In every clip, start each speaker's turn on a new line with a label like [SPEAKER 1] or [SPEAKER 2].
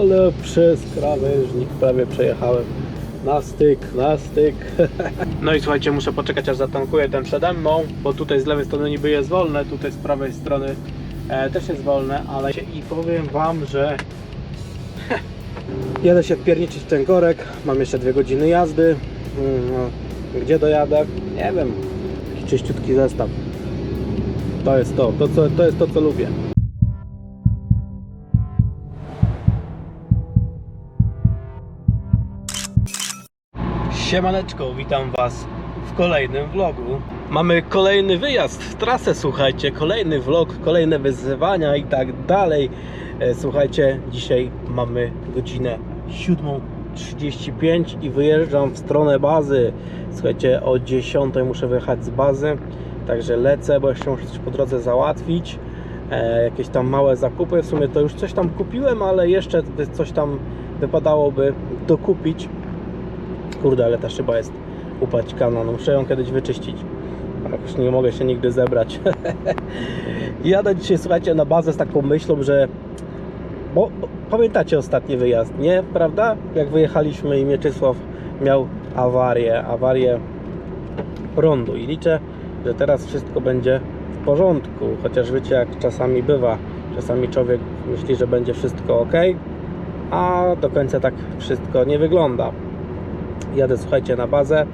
[SPEAKER 1] Ale przez krawężnik prawie przejechałem. Na styk, na styk. No i słuchajcie, muszę poczekać aż zatankuję ten przede mną, bo tutaj z lewej strony niby jest wolne, tutaj z prawej strony e, też jest wolne, ale i powiem wam, że jadę się wpierniczyć w ten korek, mam jeszcze dwie godziny jazdy. Mm, No, gdzie dojadę? Nie wiem. Taki czyściutki zestaw. To jest to, to, co, to jest to co lubię. Siemaneczko, witam Was w kolejnym vlogu. Mamy kolejny wyjazd w trasę, słuchajcie, kolejny vlog, kolejne wyzwania i tak dalej. E, Słuchajcie, dzisiaj mamy godzinę 7.35 i wyjeżdżam w stronę bazy. Słuchajcie, o 10 muszę wyjechać z bazy, także lecę, bo jeszcze muszę coś po drodze załatwić. E, jakieś tam małe zakupy, w sumie to już coś tam kupiłem, ale jeszcze coś tam wypadałoby dokupić. Kurde, ale ta szyba jest upaćkana, no muszę ją kiedyś wyczyścić. Już nie mogę się nigdy zebrać. Jadę dzisiaj, słuchajcie, na bazę z taką myślą, że... Bo bo pamiętacie ostatni wyjazd, nie? Prawda? Jak wyjechaliśmy i Mieczysław miał awarię, awarię prądu i liczę, że teraz wszystko będzie w porządku. Chociaż wiecie, jak czasami bywa. Czasami człowiek myśli, że będzie wszystko ok, a do końca tak wszystko nie wygląda jadę słuchajcie na bazę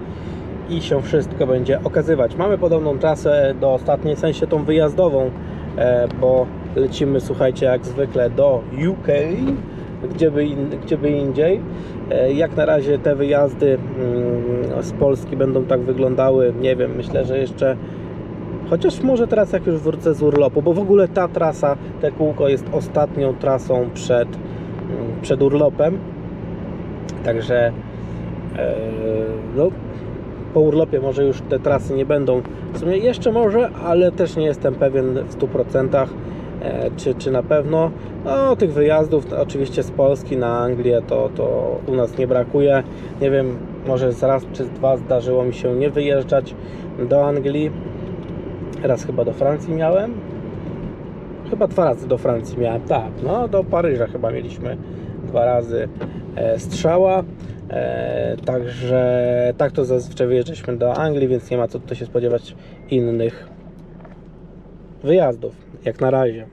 [SPEAKER 1] i się wszystko będzie okazywać. Mamy podobną trasę do ostatniej, w sensie tą wyjazdową, e, bo lecimy słuchajcie jak zwykle do UK, gdzie by, gdzie by indziej. E, Jak na razie te wyjazdy mm, z Polski będą tak wyglądały, nie wiem, myślę, że jeszcze Chociaż może teraz jak już wrócę z urlopu, bo w ogóle ta trasa, te kółko jest ostatnią trasą przed, mm, przed urlopem. Także no, po urlopie może już te trasy nie będą. W sumie jeszcze może, ale też nie jestem pewien w 100% e, czy, czy na pewno. No, tych wyjazdów oczywiście z Polski na Anglię to, to u nas nie brakuje. Nie wiem, może raz czy dwa zdarzyło mi się nie wyjeżdżać do Anglii. Raz chyba do Francji miałem. Chyba dwa razy do Francji miałem, tak. No, do Paryża chyba mieliśmy dwa razy e, strzała. E, także tak to zazwyczaj wyjeżdżaliśmy do Anglii, więc nie ma co tutaj się spodziewać innych wyjazdów, jak na razie.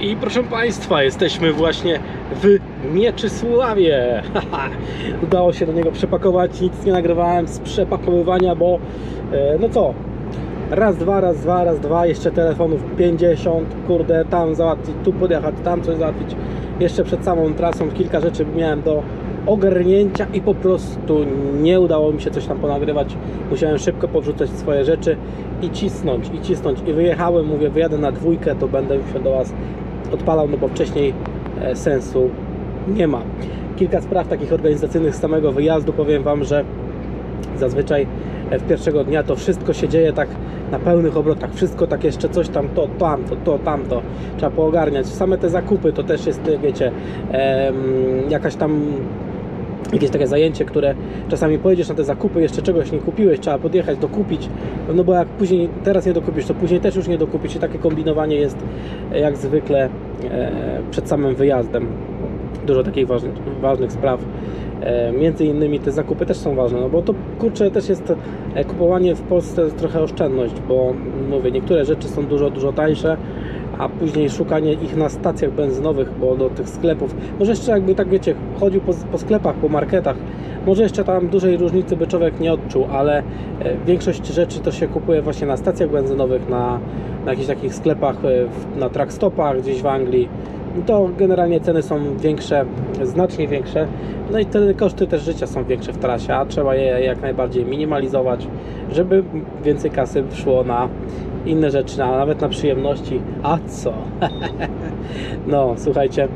[SPEAKER 1] I proszę Państwa, jesteśmy właśnie w Mieczysławie. Udało się do niego przepakować, nic nie nagrywałem z przepakowywania, bo e, no co, raz, dwa, raz, dwa, raz, dwa, jeszcze telefonów 50, kurde, tam załatwić, tu podjechać, tam coś załatwić. Jeszcze przed samą trasą kilka rzeczy miałem do ogarnięcia i po prostu nie udało mi się coś tam ponagrywać. Musiałem szybko powrzucać swoje rzeczy i cisnąć, i cisnąć. I wyjechałem, mówię, wyjadę na dwójkę, to będę się do Was odpalał, no bo wcześniej e, sensu nie ma. Kilka spraw takich organizacyjnych z samego wyjazdu, powiem Wam, że zazwyczaj e, w pierwszego dnia to wszystko się dzieje tak na pełnych obrotach, wszystko tak jeszcze coś tam, to, tamto, to, tamto, trzeba poogarniać. Same te zakupy to też jest, wiecie, em, jakaś tam jakieś takie zajęcie, które czasami pojedziesz na te zakupy, jeszcze czegoś nie kupiłeś, trzeba podjechać, dokupić, no bo jak później, teraz nie dokupisz, to później też już nie dokupisz i takie kombinowanie jest e, jak zwykle e, przed samym wyjazdem. Dużo takich ważnych, ważnych spraw. E, Między innymi te zakupy też są ważne, no bo to kurczę też jest kupowanie w Polsce trochę oszczędność, bo mówię, niektóre rzeczy są dużo, dużo tańsze, a później szukanie ich na stacjach benzynowych, bo do tych sklepów, może jeszcze jakby tak wiecie, chodził po, po sklepach, po marketach, może jeszcze tam dużej różnicy by człowiek nie odczuł, ale e, większość rzeczy to się kupuje właśnie na stacjach benzynowych, na, na jakichś takich sklepach, e, na trackstopach gdzieś w Anglii. To generalnie ceny są większe, znacznie większe, no i wtedy koszty też życia są większe w trasie, a trzeba je jak najbardziej minimalizować, żeby więcej kasy szło na inne rzeczy, na, nawet na przyjemności. A co? no, słuchajcie.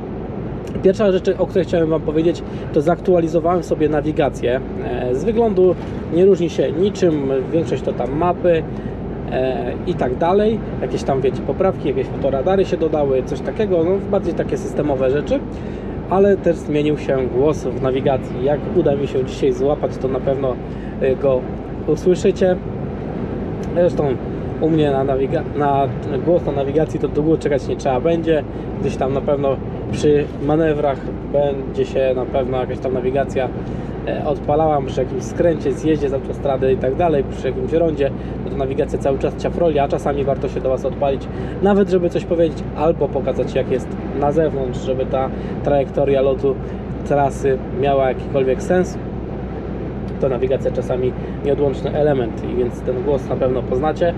[SPEAKER 1] Pierwsza rzecz, o której chciałem Wam powiedzieć, to zaktualizowałem sobie nawigację. E, Z wyglądu nie różni się niczym, większość to tam mapy e, i tak dalej. Jakieś tam, wiecie, poprawki, jakieś fotoradary się dodały, coś takiego, no bardziej takie systemowe rzeczy. Ale też zmienił się głos w nawigacji. Jak uda mi się dzisiaj złapać, to na pewno e, go usłyszycie. Zresztą u mnie na, na głos na nawigacji to długo czekać nie trzeba będzie. Gdzieś tam na pewno przy manewrach będzie się na pewno jakaś tam nawigacja e, odpalała przy jakimś skręcie, zjeździe z autostrady i tak dalej, przy jakimś rondzie, no to nawigacja cały czas ciafroli, a czasami warto się do Was odpalić, nawet żeby coś powiedzieć, albo pokazać jak jest na zewnątrz, żeby ta trajektoria lotu trasy miała jakikolwiek sens to nawigacja czasami nieodłączny element i więc ten głos na pewno poznacie.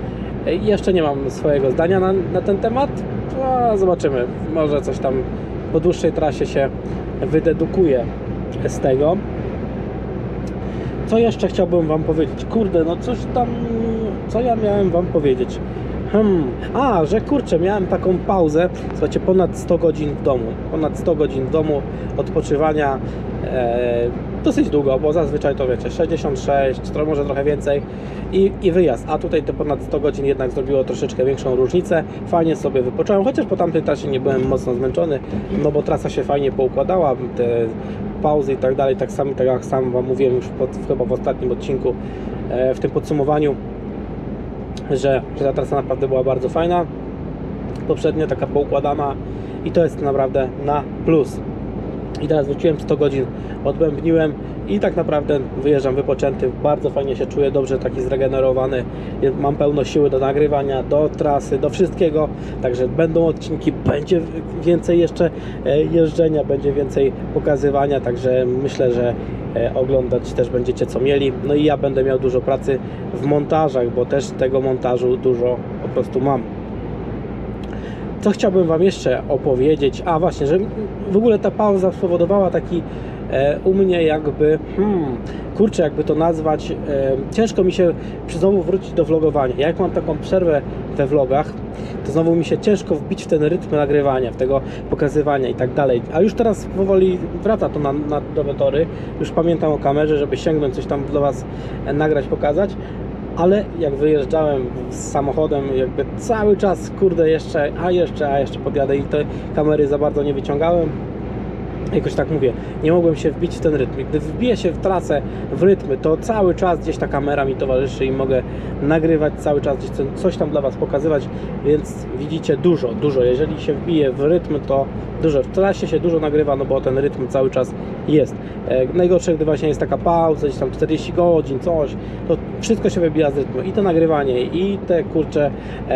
[SPEAKER 1] Jeszcze nie mam swojego zdania na, na ten temat, a zobaczymy, może coś tam po dłuższej trasie się wydedukuje z tego. Co jeszcze chciałbym Wam powiedzieć? Kurde, no coś tam, co ja miałem Wam powiedzieć? Hmm. A, że kurczę, miałem taką pauzę, słuchajcie, ponad 100 godzin w domu. Ponad 100 godzin w domu odpoczywania. E, dosyć długo, bo zazwyczaj to wiecie, 66, tro- może trochę więcej i, i wyjazd. A tutaj te ponad 100 godzin jednak zrobiło troszeczkę większą różnicę. Fajnie sobie wypocząłem, chociaż po tamtej trasie nie byłem mocno zmęczony, no bo trasa się fajnie poukładała, te pauzy i tak dalej, tak samo, tak jak sam Wam mówiłem już pod, chyba w ostatnim odcinku, e, w tym podsumowaniu, że, że ta trasa naprawdę była bardzo fajna. Poprzednio taka poukładana i to jest naprawdę na plus. I teraz wróciłem 100 godzin, odbębniłem i tak naprawdę wyjeżdżam wypoczęty, bardzo fajnie się czuję, dobrze taki zregenerowany, mam pełno siły do nagrywania, do trasy, do wszystkiego, także będą odcinki, będzie więcej jeszcze e, jeżdżenia, będzie więcej pokazywania, także myślę, że e, oglądać też będziecie co mieli, no i ja będę miał dużo pracy w montażach, bo też tego montażu dużo po prostu mam. Co chciałbym Wam jeszcze opowiedzieć? A właśnie, że w ogóle ta pauza spowodowała taki e, u mnie jakby, hmm, kurczę, jakby to nazwać, e, ciężko mi się znowu wrócić do vlogowania. Jak mam taką przerwę we vlogach, to znowu mi się ciężko wbić w ten rytm nagrywania, w tego pokazywania i tak dalej. A już teraz powoli wraca to na, na tory. Już pamiętam o kamerze, żeby sięgnąć coś tam dla Was e, nagrać, pokazać ale jak wyjeżdżałem z samochodem, jakby cały czas, kurde, jeszcze, a jeszcze, a jeszcze podjadę i te kamery za bardzo nie wyciągałem. Jakoś tak mówię, nie mogłem się wbić w ten rytm. Gdy wbiję się w trasę, w rytmy, to cały czas gdzieś ta kamera mi towarzyszy i mogę nagrywać cały czas, gdzieś coś tam dla Was pokazywać, więc widzicie dużo, dużo. Jeżeli się wbije w rytm, to dużo. W trasie się dużo nagrywa, no bo ten rytm cały czas jest. E, najgorsze, gdy właśnie jest taka pauza, gdzieś tam 40 godzin, coś, to wszystko się wybija z rytmu. I to nagrywanie, i te kurcze,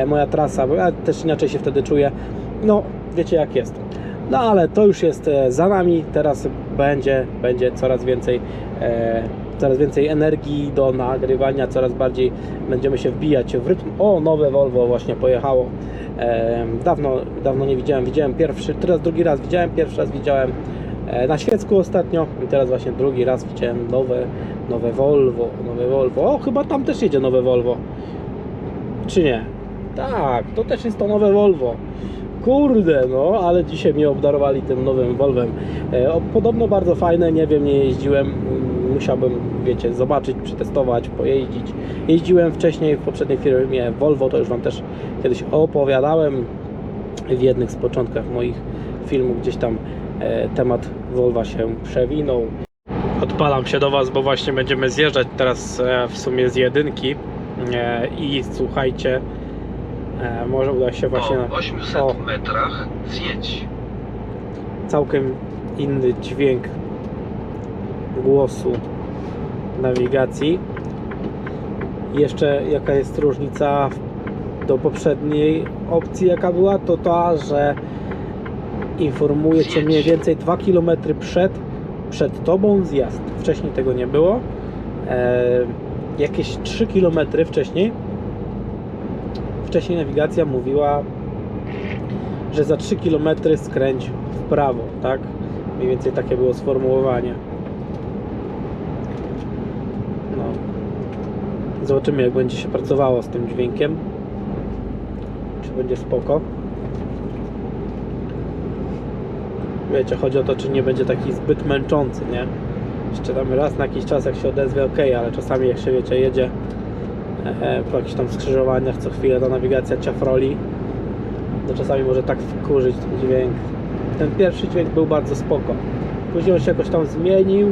[SPEAKER 1] moja trasa, bo ja też inaczej się wtedy czuję. No, wiecie jak jest. No ale to już jest e, za nami. Teraz będzie, będzie coraz więcej, e, coraz więcej energii do nagrywania, coraz bardziej będziemy się wbijać w rytm. O, nowe Volvo właśnie pojechało. E, dawno, dawno nie widziałem. Widziałem pierwszy, teraz drugi raz widziałem, pierwszy raz widziałem e, na świecku ostatnio i teraz właśnie drugi raz widziałem nowe, nowe Volvo, nowe Volvo. O, chyba tam też jedzie nowe Volvo. Czy nie? Tak, to też jest to nowe Volvo. Kurde, no, ale dzisiaj mnie obdarowali tym nowym Volvem. E, podobno bardzo fajne, nie wiem, nie jeździłem. Mm, Musiałbym, wiecie, zobaczyć, przetestować, pojeździć. Jeździłem wcześniej w poprzedniej firmie Volvo, to już Wam też kiedyś opowiadałem w jednych z początkach moich filmów. Gdzieś tam e, temat Volva się przewinął. Odpalam się do Was, bo właśnie będziemy zjeżdżać teraz e, w sumie z jedynki. E, I słuchajcie, e, może uda się właśnie.
[SPEAKER 2] Po 800
[SPEAKER 1] o.
[SPEAKER 2] metrach zjedź.
[SPEAKER 1] całkiem inny dźwięk głosu nawigacji. Jeszcze jaka jest różnica do poprzedniej opcji jaka była, to ta, że informuje Cię mniej więcej 2 km przed, przed Tobą zjazd. Wcześniej tego nie było. E, jakieś 3 km wcześniej wcześniej nawigacja mówiła że za 3 km skręć w prawo, tak? Mniej więcej takie było sformułowanie. No. Zobaczymy jak będzie się pracowało z tym dźwiękiem. Czy będzie spoko. Wiecie, chodzi o to, czy nie będzie taki zbyt męczący, nie? Jeszcze tam raz na jakiś czas jak się odezwie, ok, ale czasami jak się wiecie, jedzie e, po jakichś tam skrzyżowaniach, co chwilę ta nawigacja ciafroli to czasami może tak wkurzyć ten dźwięk. Ten pierwszy dźwięk był bardzo spoko. Później on się jakoś tam zmienił,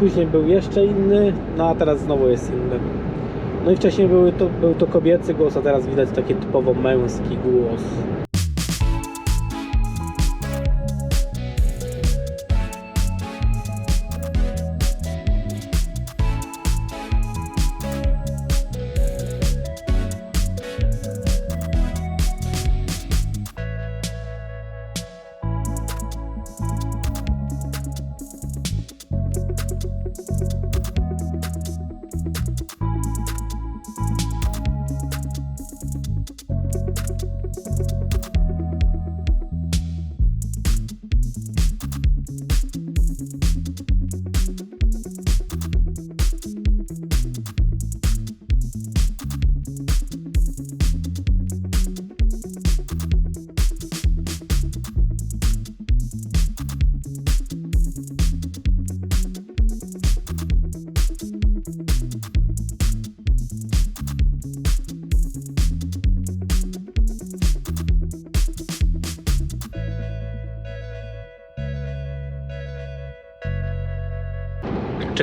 [SPEAKER 1] później był jeszcze inny, no a teraz znowu jest inny. No i wcześniej były to, był to kobiecy głos, a teraz widać taki typowo męski głos.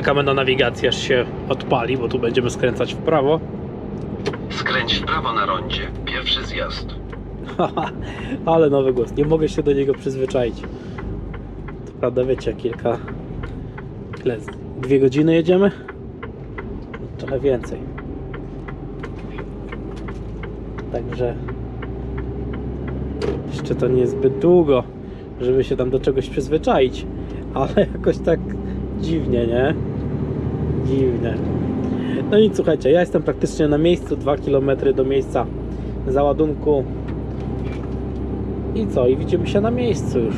[SPEAKER 1] Czekamy na nawigację, aż się odpali, bo tu będziemy skręcać w prawo.
[SPEAKER 2] Skręć w prawo na rondzie. Pierwszy zjazd.
[SPEAKER 1] Ale nowy głos, nie mogę się do niego przyzwyczaić. To prawda, wiecie, kilka. Ile? Dwie godziny jedziemy? Trochę więcej. Także. Jeszcze to niezbyt długo, żeby się tam do czegoś przyzwyczaić. Ale jakoś tak dziwnie, nie? Dziwnie. No i słuchajcie, ja jestem praktycznie na miejscu 2 km do miejsca załadunku i co? I widzimy się na miejscu już.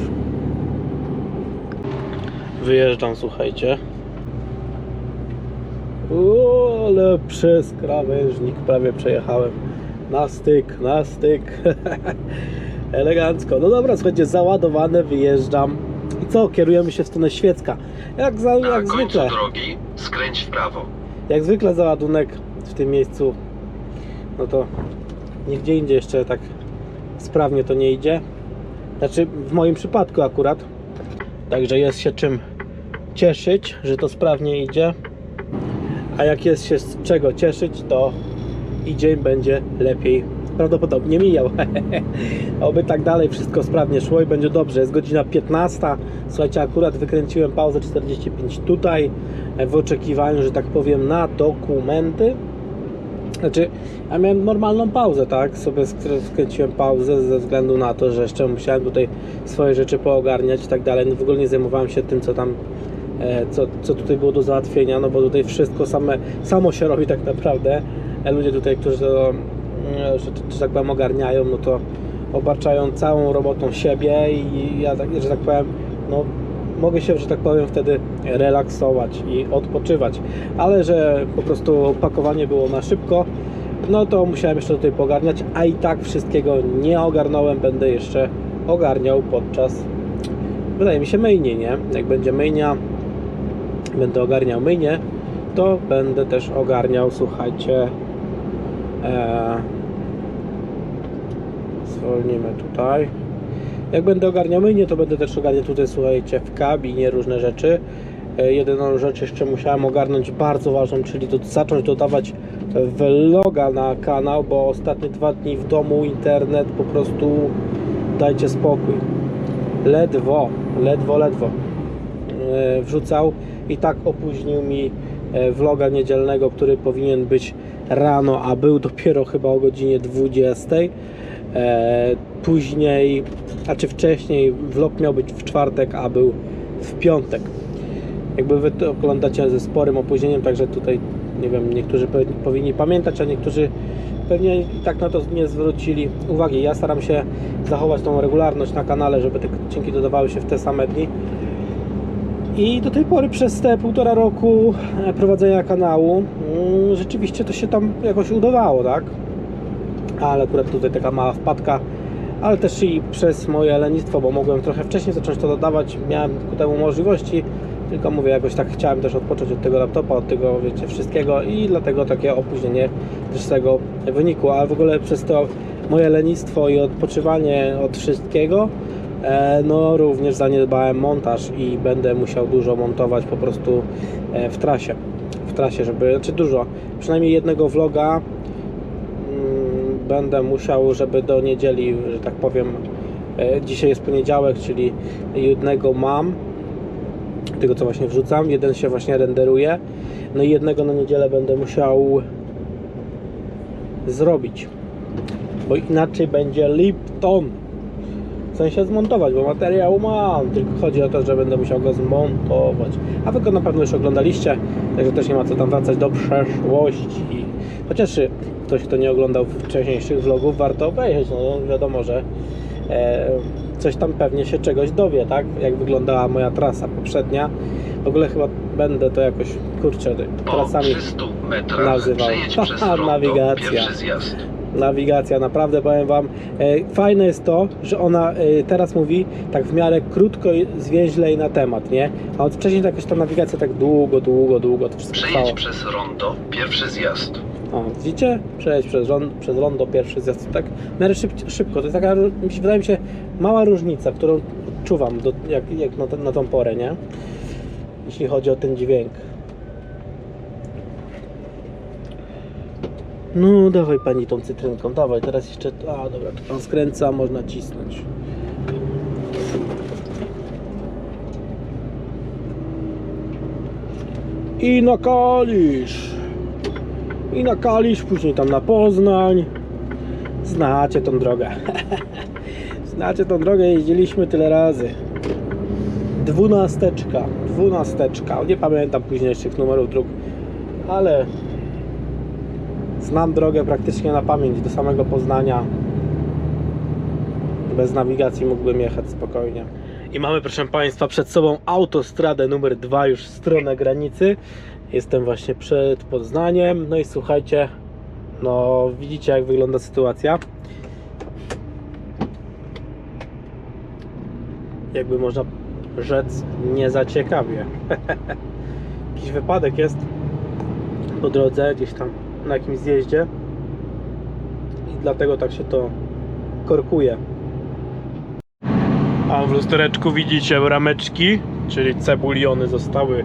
[SPEAKER 1] Wyjeżdżam, słuchajcie. O, ale przez krawężnik prawie przejechałem. Na styk, na styk. Elegancko. No dobra, słuchajcie, załadowane, wyjeżdżam. I co? Kierujemy się w stronę Świecka. Jak, za,
[SPEAKER 2] Na
[SPEAKER 1] jak
[SPEAKER 2] końcu
[SPEAKER 1] zwykle.
[SPEAKER 2] drogi skręć w prawo.
[SPEAKER 1] Jak zwykle załadunek w tym miejscu, no to nigdzie indziej jeszcze tak sprawnie to nie idzie. Znaczy w moim przypadku akurat. Także jest się czym cieszyć, że to sprawnie idzie. A jak jest się z czego cieszyć, to i dzień będzie lepiej. Prawdopodobnie mijał. Oby tak dalej wszystko sprawnie szło i będzie dobrze. Jest godzina 15. Słuchajcie, akurat wykręciłem pauzę 45 tutaj w oczekiwaniu, że tak powiem, na dokumenty. Znaczy, ja miałem normalną pauzę, tak? Sobie skr- skręciłem pauzę ze względu na to, że jeszcze musiałem tutaj swoje rzeczy poogarniać i tak dalej. No w ogóle nie zajmowałem się tym, co tam, e, co, co tutaj było do załatwienia, no bo tutaj wszystko same, samo się robi tak naprawdę. E, Ludzie tutaj, którzy to, że, że tak powiem, ogarniają, no to obarczają całą robotą siebie i ja, tak, że tak powiem, no mogę się, że tak powiem, wtedy relaksować i odpoczywać. Ale że po prostu pakowanie było na szybko, no to musiałem jeszcze tutaj pogarniać, a i tak wszystkiego nie ogarnąłem, będę jeszcze ogarniał podczas, wydaje mi się, myjnie, nie? Jak będzie myjnia, będę ogarniał myjnie, to będę też ogarniał, słuchajcie, e, zwolnimy tutaj. Jak będę ogarniał myjnie, to będę też ogarniał tutaj, słuchajcie, w kabinie różne rzeczy. E, Jedyną rzecz jeszcze musiałem ogarnąć bardzo ważną, czyli to zacząć dodawać vloga na kanał, bo ostatnie dwa dni w domu, internet, po prostu dajcie spokój. Ledwo, ledwo, ledwo e, wrzucał i tak opóźnił mi e, vloga niedzielnego, który powinien być rano, a był dopiero chyba o godzinie 20. E, Później, a czy wcześniej, vlog miał być w czwartek, a był w piątek. Jakby wy to oglądacie ze sporym opóźnieniem, także tutaj nie wiem, niektórzy powinni pamiętać, a niektórzy pewnie tak na to nie zwrócili uwagi. Ja staram się zachować tą regularność na kanale, żeby te odcinki dodawały się w te same dni. I do tej pory przez te półtora roku e, prowadzenia kanału mm, rzeczywiście to się tam jakoś udawało, tak? Ale akurat tutaj taka mała wpadka, ale też i przez moje lenistwo, bo mogłem trochę wcześniej zacząć to dodawać, miałem ku temu możliwości, tylko mówię, jakoś tak chciałem też odpocząć od tego laptopa, od tego, wiecie, wszystkiego i dlatego takie opóźnienie też z tego wynikło, ale w ogóle przez to moje lenistwo i odpoczywanie od wszystkiego, e, no również zaniedbałem montaż i będę musiał dużo montować po prostu e, w trasie, w trasie, żeby, znaczy dużo, przynajmniej jednego vloga będę musiał, żeby do niedzieli, że tak powiem, e, dzisiaj jest poniedziałek, czyli jednego mam, tego co właśnie wrzucam, jeden się właśnie renderuje, no i jednego na niedzielę będę musiał zrobić, bo inaczej będzie Lipton. W sensie zmontować, bo materiał mam, tylko chodzi o to, że będę musiał go zmontować. A wy go na pewno już oglądaliście, także też nie ma co tam wracać do przeszłości. Chociaż y, ktoś, kto nie oglądał wcześniejszych vlogów, warto obejrzeć. No wiadomo, że e, coś tam pewnie się czegoś dowie, tak? Jak wyglądała moja trasa poprzednia. W ogóle chyba będę to jakoś, kurczę, trasami
[SPEAKER 2] 300 metrach
[SPEAKER 1] nazywał. Haha, nawigacja. Nawigacja, naprawdę powiem Wam, e, fajne jest to, że ona e, teraz mówi tak w miarę krótko, i zwięźle i na temat, nie? A od wcześniej jakoś ta nawigacja tak długo, długo, długo to wszystko trwało.
[SPEAKER 2] Przejedź przez rondo. Pierwszy zjazd.
[SPEAKER 1] O, widzicie? przejść przez, ląd, przez lądo, pierwszy zjazd. Tak w miarę szybko. To jest taka, wydaje mi się, mała różnica, którą odczuwam do, jak, jak na, na, tą porę, nie? Jeśli chodzi o ten dźwięk. No, dawaj pani tą cytrynką, dawaj, teraz jeszcze, a dobra, to pan skręca, można cisnąć. I nakalisz. I na Kalisz, później tam na Poznań. Znacie tą drogę. Znacie tą drogę, jeździliśmy tyle razy. Dwunasteczka, dwunasteczka. Nie pamiętam późniejszych numerów dróg, ale znam drogę praktycznie na pamięć do samego Poznania. Bez nawigacji mógłbym jechać spokojnie. I mamy, proszę Państwa, przed sobą autostradę numer 2 już w stronę granicy. Jestem właśnie przed Poznaniem. No i słuchajcie, no widzicie jak wygląda sytuacja. Jakby można rzec nie za ciekawie. Jakiś wypadek jest po drodze, gdzieś tam na jakimś zjeździe. I dlatego tak się to korkuje. A w lustereczku widzicie brameczki, czyli cebuliony zostały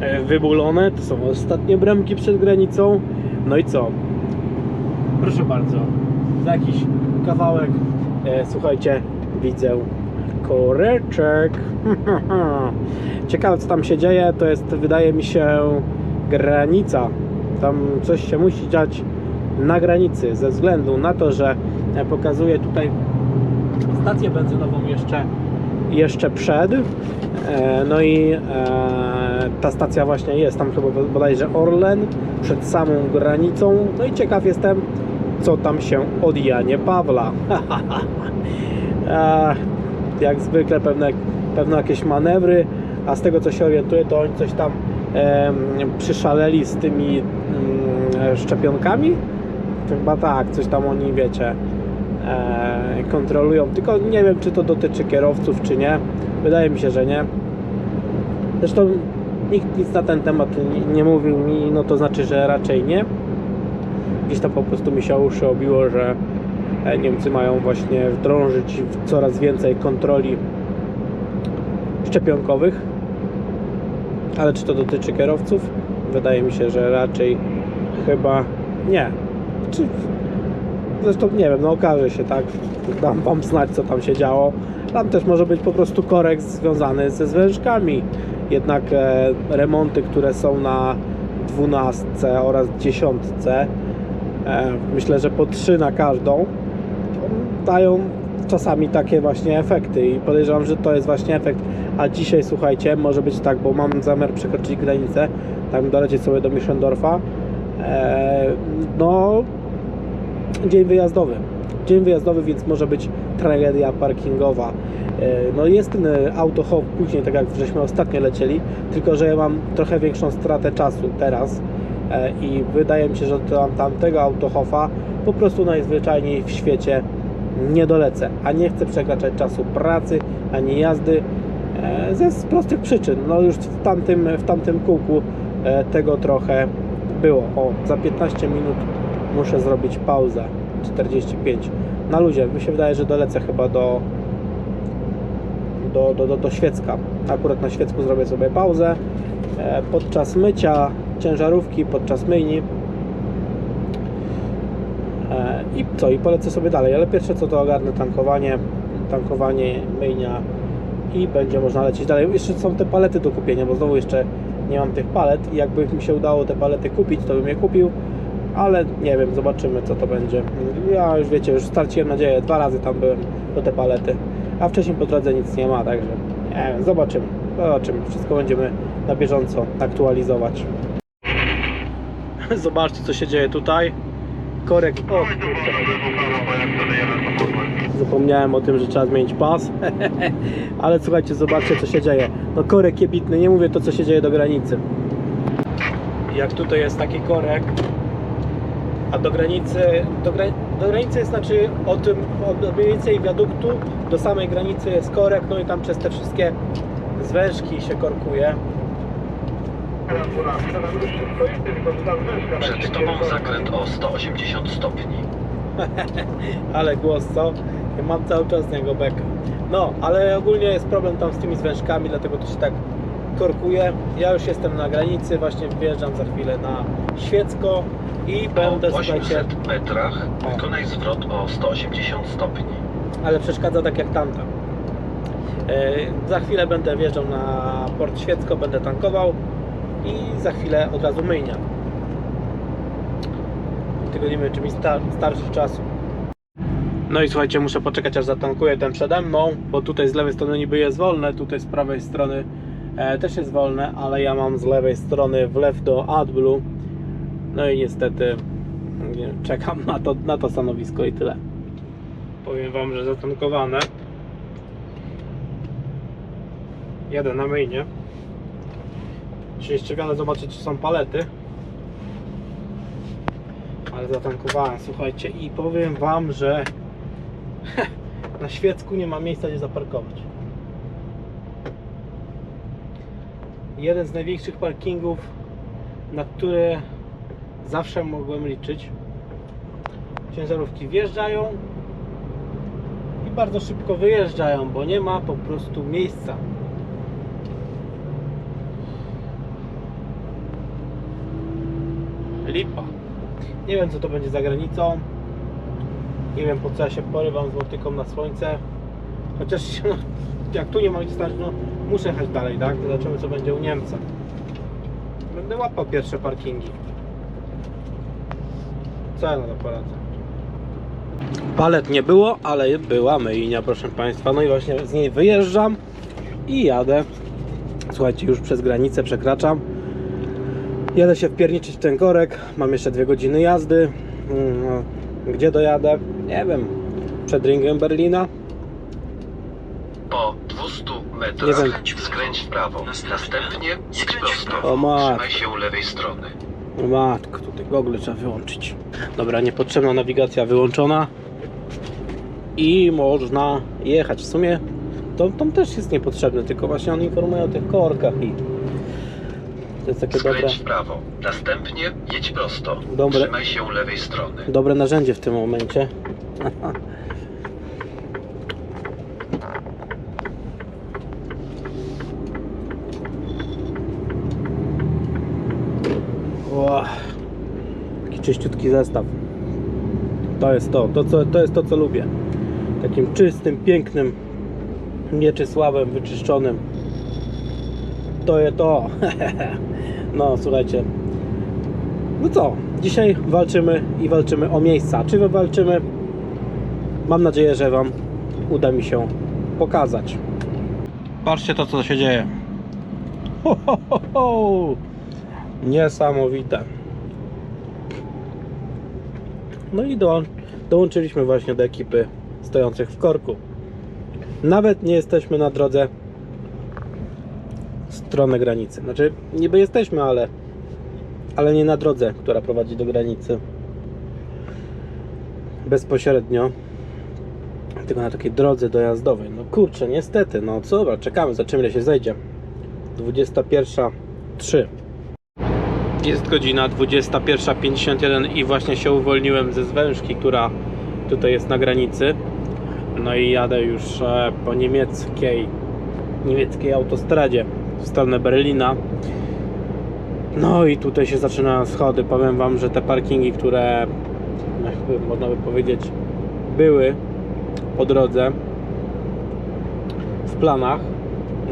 [SPEAKER 1] e, wybulone. To są ostatnie bramki przed granicą. No i co? Proszę bardzo, za jakiś kawałek, e, słuchajcie, widzę koreczek. Ciekawe co tam się dzieje, to jest wydaje mi się granica. Tam coś się musi dziać na granicy, ze względu na to, że e, pokazuje tutaj stację benzynową jeszcze, jeszcze przed. E, No i e, ta stacja właśnie jest tam chyba bodajże Orlen przed samą granicą. No i ciekaw jestem, co tam się od Janie Pawla. Jak zwykle pewne, pewne jakieś manewry, a z tego co się orientuję, to oni coś tam przyszaleli z tymi mm, szczepionkami. Chyba tak, coś tam oni wiecie kontrolują. Tylko nie wiem, czy to dotyczy kierowców, czy nie. Wydaje mi się, że nie. Zresztą nikt nic na ten temat nie, mówił mi, no to znaczy, że raczej nie. Gdzieś tam po prostu mi się uszy obiło, że e, Niemcy mają właśnie wdrążyć coraz więcej kontroli szczepionkowych. Ale czy to dotyczy kierowców? Wydaje mi się, że raczej chyba nie. Czy Zresztą nie wiem, no okaże się, tak? Dam wam znać, co tam się działo. Tam też może być po prostu korek związany ze zwężkami. Jednak e, remonty, które są na 12 oraz 10, e, myślę, że po 3 na każdą, dają czasami takie właśnie efekty i podejrzewam, że to jest właśnie efekt. A dzisiaj, słuchajcie, może być tak, bo mam zamiar przekroczyć granicę, tam dolecieć sobie do Mischendorfa. E, no, dzień wyjazdowy. Dzień wyjazdowy, więc może być tragedia parkingowa. E, No jest ten e, autohop później, tak jak żeśmy ostatnio lecieli, tylko że ja mam trochę większą stratę czasu teraz e, i wydaje mi się, że tam, tamtego autohofa po prostu najzwyczajniej w świecie nie dolecę, a nie chcę przekraczać czasu pracy, ani jazdy ze prostych przyczyn. No już w tamtym, w tamtym kółku tego trochę było. O, za 15 minut muszę zrobić pauzę 45 na luzie. Mi się wydaje, że dolecę chyba do do, do, do, do Świecka. Akurat na Świecku zrobię sobie pauzę e, podczas mycia ciężarówki, podczas myjni E, i co, i polecę sobie dalej, ale pierwsze co to ogarnę tankowanie, tankowanie, myjnia i będzie można lecieć dalej. Jeszcze są te palety do kupienia, bo znowu jeszcze nie mam tych palet i jakby mi się udało te palety kupić, to bym je kupił, ale nie wiem, zobaczymy co to będzie. Ja już wiecie, już starciłem nadzieję, dwa razy tam byłem do te palety, a wcześniej po drodze nic nie ma, także nie wiem, zobaczymy, zobaczymy, wszystko będziemy na bieżąco aktualizować. Zobaczcie co się dzieje tutaj. Korek, o. Zapomniałem o tym, że trzeba zmienić pas. Ale słuchajcie, zobaczcie co się dzieje. No korek jebitny, nie mówię to co się dzieje do granicy. Jak tutaj jest taki korek, a do granicy, do, gra, do granicy znaczy od, od mniej więcej wiaduktu do samej granicy jest korek, no i tam przez te wszystkie zwężki się korkuje.
[SPEAKER 2] Przed tobą zakręt o 180 stopni.
[SPEAKER 1] ale głos co? Ja mam cały czas z niego bekę. No, ale ogólnie jest problem tam z tymi zwężkami, dlatego to się tak korkuje. Ja już jestem na granicy, właśnie wjeżdżam za chwilę na Świecko i będę,
[SPEAKER 2] Po
[SPEAKER 1] słuchajcie,
[SPEAKER 2] 800 metrach
[SPEAKER 1] O.
[SPEAKER 2] wykonaj zwrot o 180 stopni.
[SPEAKER 1] ale przeszkadza tak jak tamta. E, Za chwilę będę wjeżdżał na port Świecko, będę tankował i za chwilę od razu myjnia. Tylko nie wiem, czy mi star starczy czasu. No i słuchajcie, muszę poczekać aż zatankuję ten przede mną, bo tutaj z lewej strony niby jest wolne, tutaj z prawej strony też jest wolne, ale ja mam z lewej strony wlew do AdBlue. No i niestety nie, czekam na to, na to stanowisko i tyle. Powiem Wam, że zatankowane. Jadę na myjnie. Czy jeszcze wiele zobaczyć, czy są palety. Ale zatankowałem, słuchajcie, i powiem Wam, że na Świecku nie ma miejsca, gdzie zaparkować. Jeden z największych parkingów, na które zawsze mogłem liczyć. Ciężarówki wjeżdżają i bardzo szybko wyjeżdżają, bo nie ma po prostu miejsca. Lipa. Nie wiem co to będzie za granicą. Nie wiem po co ja się porywam z motyką na słońce. Chociaż jak tu nie ma gdzie stać, no muszę jechać dalej, tak? Zobaczymy co będzie u Niemca. Będę łapał pierwsze parkingi. Co ja na to poradzę? Palet nie było, ale była myjnia, proszę Państwa. No i właśnie z niej wyjeżdżam i jadę. Słuchajcie, już przez granicę przekraczam. Jadę się wpierniczyć w ten korek. Mam jeszcze dwie godziny jazdy. No, Gdzie dojadę? Nie wiem. Przed ringiem Berlina.
[SPEAKER 2] Po 200
[SPEAKER 1] Nie
[SPEAKER 2] metrach
[SPEAKER 1] wiem.
[SPEAKER 2] skręć w prawo. Następnie jedź prosto.
[SPEAKER 1] O matko.
[SPEAKER 2] Trzymaj się lewej strony.
[SPEAKER 1] O Matko, tutaj gogle trzeba wyłączyć. Dobra, niepotrzebna nawigacja wyłączona. I można jechać. W sumie to, tam też jest niepotrzebny, tylko właśnie on informuje o tych korkach i to jest takie dobre,
[SPEAKER 2] Skręć w prawo. Następnie jedź prosto.
[SPEAKER 1] Dobre.
[SPEAKER 2] Trzymaj się lewej strony.
[SPEAKER 1] dobre narzędzie w tym momencie. Ło, Taki czyściutki zestaw. To jest to, to, co, to jest to co lubię. Takim czystym, pięknym Mieczysławem wyczyszczonym. To jest to. No słuchajcie. No co? Dzisiaj walczymy i walczymy o miejsca. Czy wy walczymy? Mam nadzieję, że Wam uda mi się pokazać. Patrzcie to, co się dzieje. Ho, ho, ho, ho. Niesamowite. No i do, dołączyliśmy właśnie do ekipy stojących w korku. Nawet nie jesteśmy na drodze w stronę granicy. Znaczy, niby jesteśmy, ale ale nie na drodze, która prowadzi do granicy bezpośrednio, tylko na takiej drodze dojazdowej. No kurczę, niestety, no co, dobra, czekamy, zobaczymy ile się zejdzie. 21.03 Jest godzina 21.51 i właśnie się uwolniłem ze zwężki, która tutaj jest na granicy. No i jadę już e, po niemieckiej niemieckiej autostradzie w stronę Berlina. No i tutaj się zaczynają schody. Powiem Wam, że te parkingi, które no, jakby można by powiedzieć były po drodze w planach,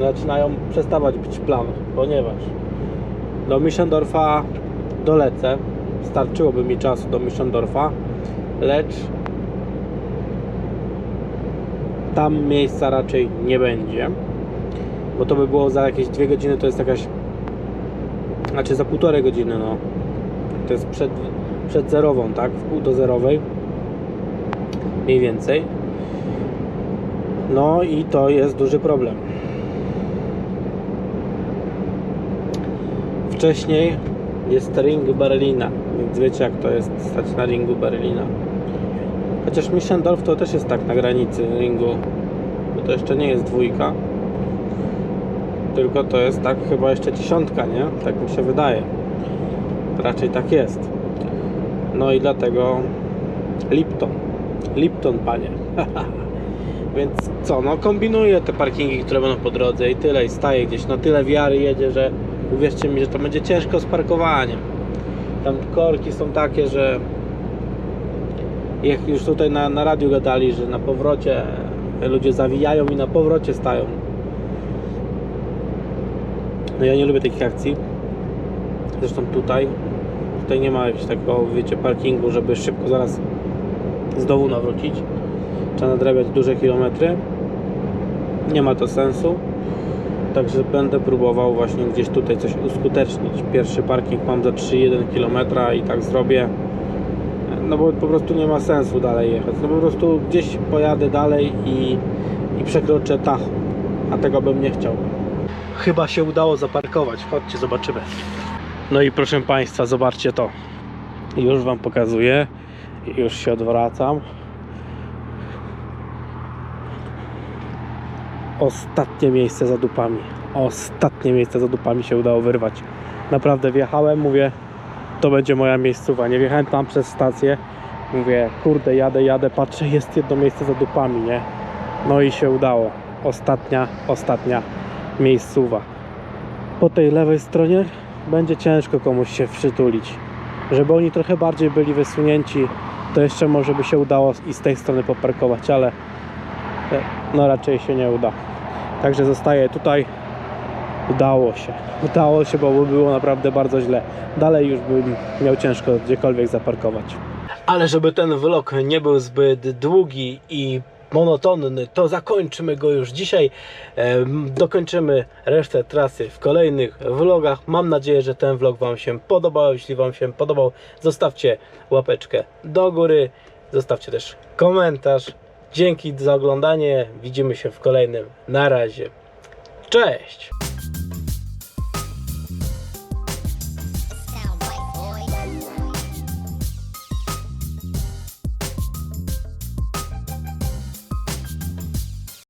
[SPEAKER 1] zaczynają przestawać być w planach, ponieważ do Mischendorfa dolecę. Starczyłoby mi czasu do Mischendorfa, lecz tam miejsca raczej nie będzie, bo to by było za jakieś dwie godziny, to jest jakaś znaczy za półtorej godziny, no. To jest przed, przed zerową, tak? W pół do zerowej. Mniej więcej. No i to jest duży problem. Wcześniej jest ring Berlina, więc wiecie jak to jest stać na ringu Berlina. Chociaż Mischendorf to też jest tak na granicy ringu, bo to jeszcze nie jest dwójka tylko to jest tak chyba jeszcze dziesiątka, nie? Tak mi się wydaje. Raczej tak jest. No i dlatego Lipton. Lipton, panie. Więc co, no kombinuję te parkingi, które będą po drodze i tyle, i staję gdzieś, no tyle wiary jedzie, że uwierzcie mi, że to będzie ciężko z parkowaniem. Tam korki są takie, że jak już tutaj na, na radiu gadali, że na powrocie ludzie zawijają i na powrocie stają. No ja nie lubię takich akcji. Zresztą tutaj, tutaj nie ma jakiegoś takiego, wiecie, parkingu, żeby szybko zaraz z dołu nawrócić. Trzeba nadrabiać duże kilometry. Nie ma to sensu. Także będę próbował właśnie gdzieś tutaj coś uskutecznić. Pierwszy parking mam za 3,1 km i tak zrobię. No bo po prostu nie ma sensu dalej jechać. No po prostu gdzieś pojadę dalej i, i przekroczę tacho. A tego bym nie chciał. Chyba się udało zaparkować. Chodźcie, zobaczymy. No i proszę Państwa, zobaczcie to. Już Wam pokazuję. Już się odwracam. Ostatnie miejsce za dupami. Ostatnie miejsce za dupami się udało wyrwać. Naprawdę wjechałem, mówię, to będzie moja miejscowa. Nie wjechałem tam przez stację. Mówię, kurde, jadę, jadę, patrzę, jest jedno miejsce za dupami, nie? No i się udało. Ostatnia, ostatnia miejscowa. Po tej lewej stronie będzie ciężko komuś się przytulić. Żeby oni trochę bardziej byli wysunięci, to jeszcze może by się udało i z tej strony poparkować, ale no raczej się nie uda. Także zostaję tutaj. Udało się. Udało się, bo by było naprawdę bardzo źle. Dalej już bym miał ciężko gdziekolwiek zaparkować. Ale żeby ten vlog nie był zbyt długi i monotonny, to zakończymy go już dzisiaj. Dokończymy resztę trasy w kolejnych vlogach. Mam nadzieję, że ten vlog Wam się podobał. Jeśli Wam się podobał, zostawcie łapeczkę do góry. Zostawcie też komentarz. Dzięki za oglądanie. Widzimy się w kolejnym. Na razie. Cześć!